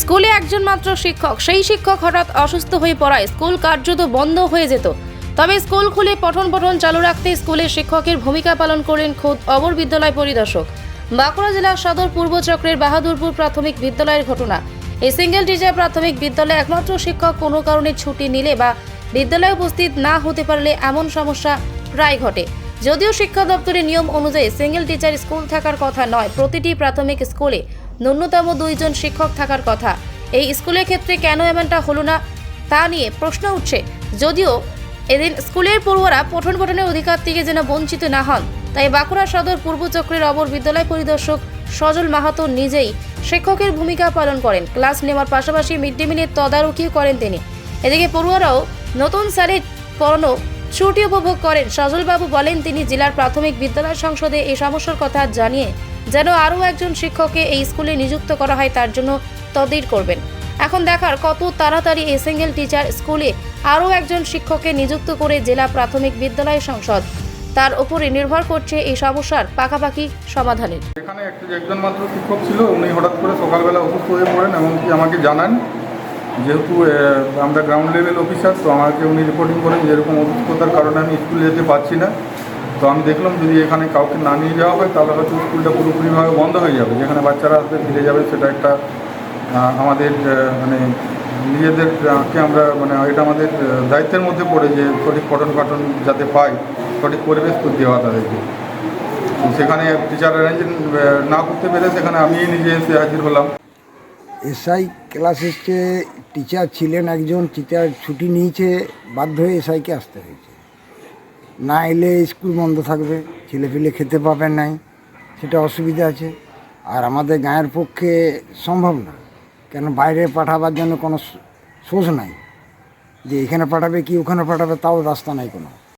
স্কুলে একজন মাত্র শিক্ষক, সেই শিক্ষক হঠাৎ অসুস্থ হয়ে পড়ায় স্কুল কার্যত বন্ধ হয়ে যেত। তবে স্কুল খুলে পঠন পঠন চালু রাখতে স্কুলের শিক্ষকের ভূমিকা পালন করেন খোদ অবর বিদ্যালয় পরিদর্শক। বাঁকুড়া জেলার সদর পূর্ব চক্রের বাহাদুরপুর প্রাথমিক বিদ্যালয়ের ঘটনা। এই সিঙ্গেল টিচার প্রাথমিক বিদ্যালয়ে একমাত্র শিক্ষক কোনো কারণে ছুটি নিলে বা বিদ্যালয়ে উপস্থিত না হতে পারলে এমন সমস্যা প্রায় ঘটে। যদিও শিক্ষা দপ্তরের নিয়ম অনুযায়ী সিঙ্গেল টিচার স্কুল থাকার কথা নয়, প্রতিটি প্রাথমিক স্কুলে ন্যূনতম দুইজন শিক্ষক থাকার কথা। এই স্কুলের ক্ষেত্রে কেন এমনটা হলো না, তা নিয়ে প্রশ্ন উঠছে। যদিও এদিন স্কুলের পড়ুয়ারা পঠন পঠনের অধিকার থেকে যেন বঞ্চিত না হন, তাই বাঁকুড়া সদর পূর্ব চক্রের অবর বিদ্যালয় পরিদর্শক সজল মাহাতো নিজেই শিক্ষকের ভূমিকা পালন করেন। ক্লাস নেওয়ার পাশাপাশি মিড ডে মিলের তদারকিও করেন তিনি। এদিকে পড়ুয়ারাও নতুন স্যারের পড়ানো ছুটি উপভোগ করেন। সজলবাবু বলেন, তিনি জেলার প্রাথমিক বিদ্যালয় সংসদে এই সমস্যার কথা জানিয়ে যেন আরও একজন শিক্ষককে এই স্কুলে নিযুক্ত করা হয়, তার জন্য তদির করবেন। এখন দেখার কত তাড়াতাড়ি এই সিঙ্গেল টিচার স্কুলে আরও একজন শিক্ষককে নিযুক্ত করে জেলা প্রাথমিক বিদ্যালয় সংসদ। তার উপরে নির্ভর করছে এই সমস্যার পাকাপাকি সমাধানের। এখানে একজন মাত্র শিক্ষক ছিল, উনি হঠাৎ করে সকালবেলা অসুস্থ হয়ে পড়েন, এমনকি আমাকে জানান যেহেতু আমরা গ্রাউন্ড লেভেল অফিসার তো আমাকে উনি রিপোর্টিং করেন যে এরকম অসুস্থতার কারণে আমি স্কুলে যেতে পারছি না। তো আমি দেখলাম যদি এখানে কাউকে না নিয়ে যাওয়া হয়, তাহলে হয়তো স্কুলটা পুরোপুরিভাবে বন্ধ হয়ে যাবে। যেখানে বাচ্চারা আসবে, ফিরে যাবে, সেটা একটা আমাদের মানে নিজেদেরকে আমরা মানে এটা আমাদের দায়িত্বের মধ্যে পড়ে যে সঠিক পঠন পাঠন যাতে পাই, সঠিক পরিবেশ তো দেওয়া তাদেরকে। সেখানে টিচার অ্যারেঞ্জ না করতে পেরে সেখানে আমি নিজে এসে হাজির হলাম। এসআই ক্লাস এসছে টিচার ছিলেন একজন টিচার ছুটি নিয়েছে, বাধ্য হয়ে এসআইকে আসতে হয়েছে। না এলে স্কুল বন্ধ থাকবে ছেলেপিলে খেতে পাবে নাই, সেটা অসুবিধা আছে। আর আমাদের গাঁয়ের পক্ষে সম্ভব না, কেন বাইরে পাঠাবার জন্য কোনো সোর্স নাই। যে এখানে পাঠাবে কি ওখানে পাঠাবে, তাও রাস্তা নাই কোনো।